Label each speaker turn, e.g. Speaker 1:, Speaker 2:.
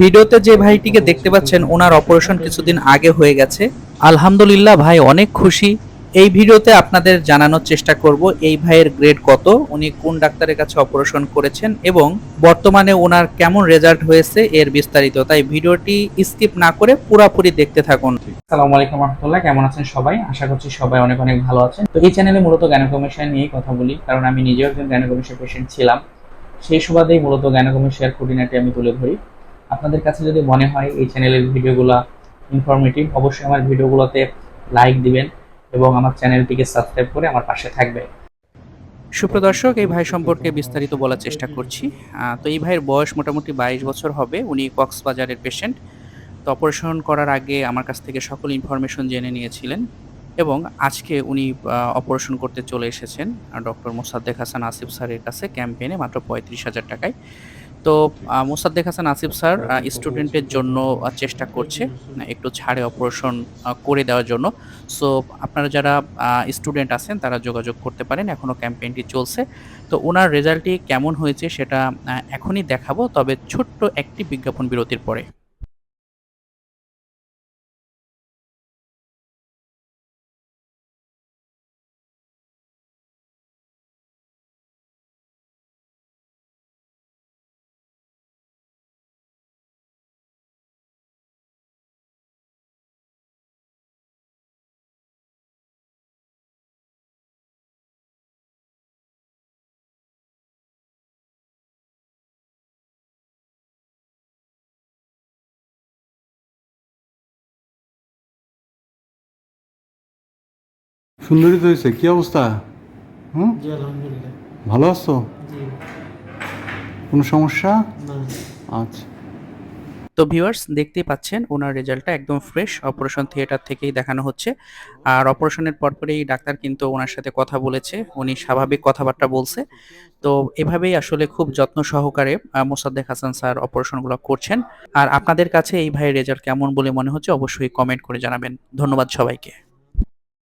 Speaker 1: ভিডিওতে যে ভাইটিকে দেখতে পাচ্ছেন, ওনার অপারেশন কিছুদিন আগে হয়ে গেছে। আলহামদুলিল্লাহ ভাই, অনেক খুশি। এই ভিডিওতে আপনাদের জানানোর চেষ্টা করব, এই ভাইয়ের গ্রেড কত, উনি কোন ডাক্তারের কাছে অপারেশন করেছেন এবং বর্তমানে ওনার কেমন রেজাল্ট হয়েছে এর বিস্তারিত। তাই ভিডিওটি স্কিপ না করে পুরোপুরি দেখতে থাকুন।
Speaker 2: আসসালামু আলাইকুম রহমতুল্লাহ, কেমন আছেন সবাই? আশা করছি সবাই অনেক অনেক ভালো আছেন। তো এই চ্যানেলে মূলত গ্যানোকমিশন নিয়েই কথা বলি, কারণ আমি নিজেও একজন গ্যানোকমিশন পেশেন্ট ছিলাম। সেই সুবাদেই মূলত গ্যানোকমিশিয়ার খুঁটিনাটি আমি তুলে ধরি। আপনাদের কাছে যদি মনে হয় এই চ্যানেলের ভিডিওগুলো ইনফরমেটিভ অবশ্যই আমার ভিডিওগুলোতে লাইক দিবেন এবং আমার চ্যানেলটিকে সাবস্ক্রাইব করে আমার পাশে থাকবেন
Speaker 1: সুপ্রদর্শক এই ভাই সম্পর্কে বিস্তারিত বলার চেষ্টা করছি। তো এই ভাইয়ের বয়স মোটামুটি বাইশ বছর হবে। উনি কক্সবাজারের পেশেন্ট তো অপারেশন করার আগে আমার কাছ থেকে সকল ইনফরমেশন জেনে নিয়েছিলেন এবং আজকে উনি অপারেশন করতে চলে এসেছেন। ডক্টর মোসাদ্দেক হাসান আসিফ স্যারের কাছে ক্যাম্পেইনে মাত্র পঁয়ত্রিশ হাজার টাকায়। তো মোসাদ্দেক হাসান আসিফ স্যার স্টুডেন্টের জন্য চেষ্টা করছে আহ, একটু ছাড়ে অপারেশন করে দেওয়ার জন্য। সো আপনারা যারা স্টুডেন্ট আছেন তারা যোগাযোগ করতে পারেন। এখনও ক্যাম্পেইনটি চলছে। তো ওনার রেজাল্টটি কেমন হয়েছে সেটা এখনই দেখাবো তবে ছোট্ট একটি বিজ্ঞাপন বিরতির পরে।
Speaker 3: সুন্দরী তো হয়েছে কি অবস্থা? হুম? ভালো আছো? কোনো সমস্যা? আচ্ছা।
Speaker 1: তো ভিউয়ার্স দেখতেই পাচ্ছেন ওনার রেজাল্টটা একদম ফ্রেশ। অপারেশন থিয়েটার থেকেই দেখানো হচ্ছে। আর অপারেশনের পরপরেই ডাক্তার কিন্তু ওনার সাথে কথা বলেছে। উনি স্বাভাবিক কথাবার্তা বলছে। তো এভাবেই আসলে খুব যত্ন সহকারে মোসাদ্দেক হাসান স্যার অপারেশনগুলো করছেন। আর আপনাদের কাছে এই ভাইয়ের রেজাল্ট কেমন বলে মনে হচ্ছে অবশ্যই কমেন্ট করে জানাবেন। ধন্যবাদ সবাইকে।